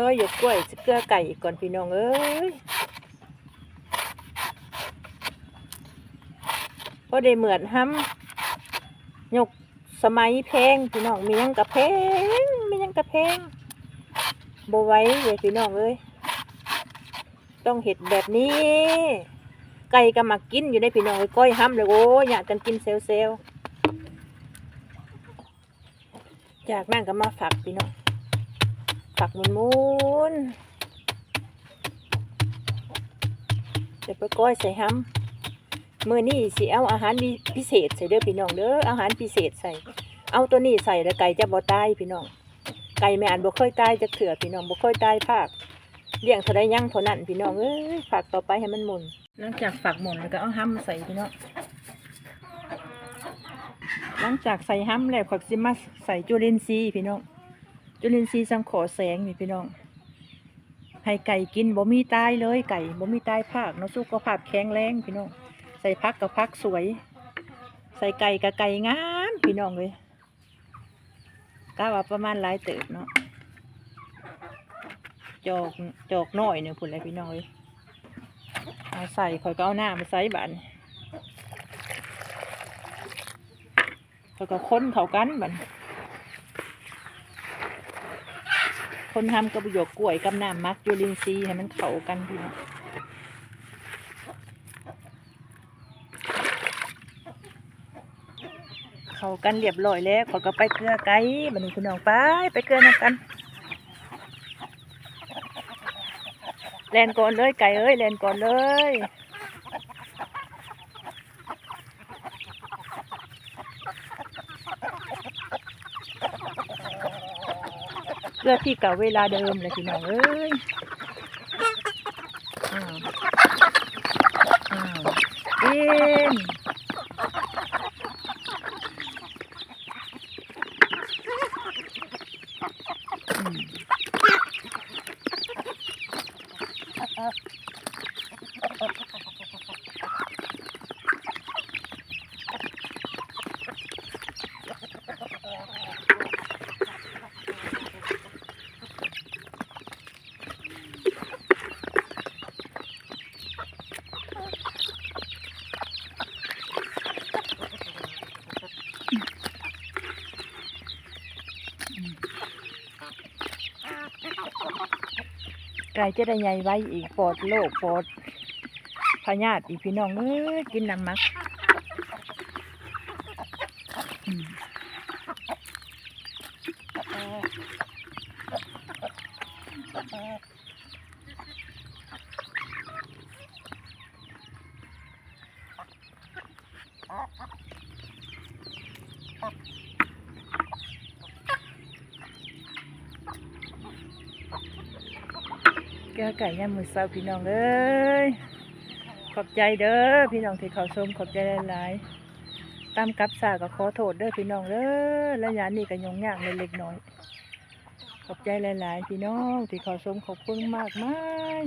ซอยหยกกล้วยเกลือไก่อีก่อนพี่น้องเอ้ยพอได้เหมือนห้ำหยกสมัยแพงพี่น้องมียังกระแพงมียังกระแพงบไว้เลยพี่น้องเอ้ยต้องเห็ดแบบนี้ ไก่ก็มากินอยู่ในพี่น้องเอ้ยก้อยห้ำเลยโอ้ยอยากกันกินเซลเซลจากนั่นก็มาฝักพี่น้อง ฝักมุนมุนเดี๋ยวไปก้อยใส่ห้ำมือนี่สิเอาอาหารดีพิเศษใส่เด้อพี่น้องเด้ออาหารพิเศษใส่ เอาตัวนี้ใส่แล้วไก่จะบ่ตายพี่น้อง ไก่แม่อันบ่เคยตายจะเถื่อพี่น้องบ่เคยตายภาคเลี้ยงเท่าใดยั่งเท่านั้นพี่น้องเอ้ยฝากต่อไปให้มันหมุนหลังจากฝักหมุนแล้วก็เอาห้ำใส่พี่น้องหลังจากใส่ห้ำแล้วขอยสิมาใส่จุลินทรีย์พี่น้อง จุลินทรีย์สังขอแสงนี่พี่น้อง ให้ไก่กินบ่มีตายเลยไก่บ่มีตายภาคเนาะสุขภาพแข็งแรงพี่น้อง ใส่พักกับพักสวย ใส่ไก่กับไก่งามพี่น้องเลยกะว่าประมาณหลายเติบเนาะจอกจอกน้อยเนี่ยพุ่นเลยพี่น้อยเอาใส่ข่อยก็เอาหน้ามาใส่บันข่อยก็ค้นเขากันบัน คนทำกระประโยชน์กล้วยกับน้ำมักยูรินทรีย์ให้มันเข้ากันพี่น้องเข้ากันเรียบร้อยแล้วขอก็ไปเกลือไก่บันนี้พี่น้องไปไปเกลือน้ำกันแลนก่อนเลยไก่เอ้ยแลนก่อนเลย เกลือที่เก่าเวลาเดิมเลยพี่น้องเอ้ยอ้าวอ้าวกินอืม ไก่จะได้ใหญ่ไว้อีกปลอดโรคปลอดพยาธิอีกพี่น้องเอ้ยกินน้ำมักอืม แก้วไก่ย่างมือเศร้าพี่น้องเอ้ยขอบใจเด้อพี่น้องที่เขาชมขอบใจหลายๆตามกับสาก็ขอโทษเด้อพี่น้องเด้อและยานี่ก็ยงยากเล็กน้อย ขอบใจหลาย ๆ พี่น้องที่เขาชมขอบคุณมากมาย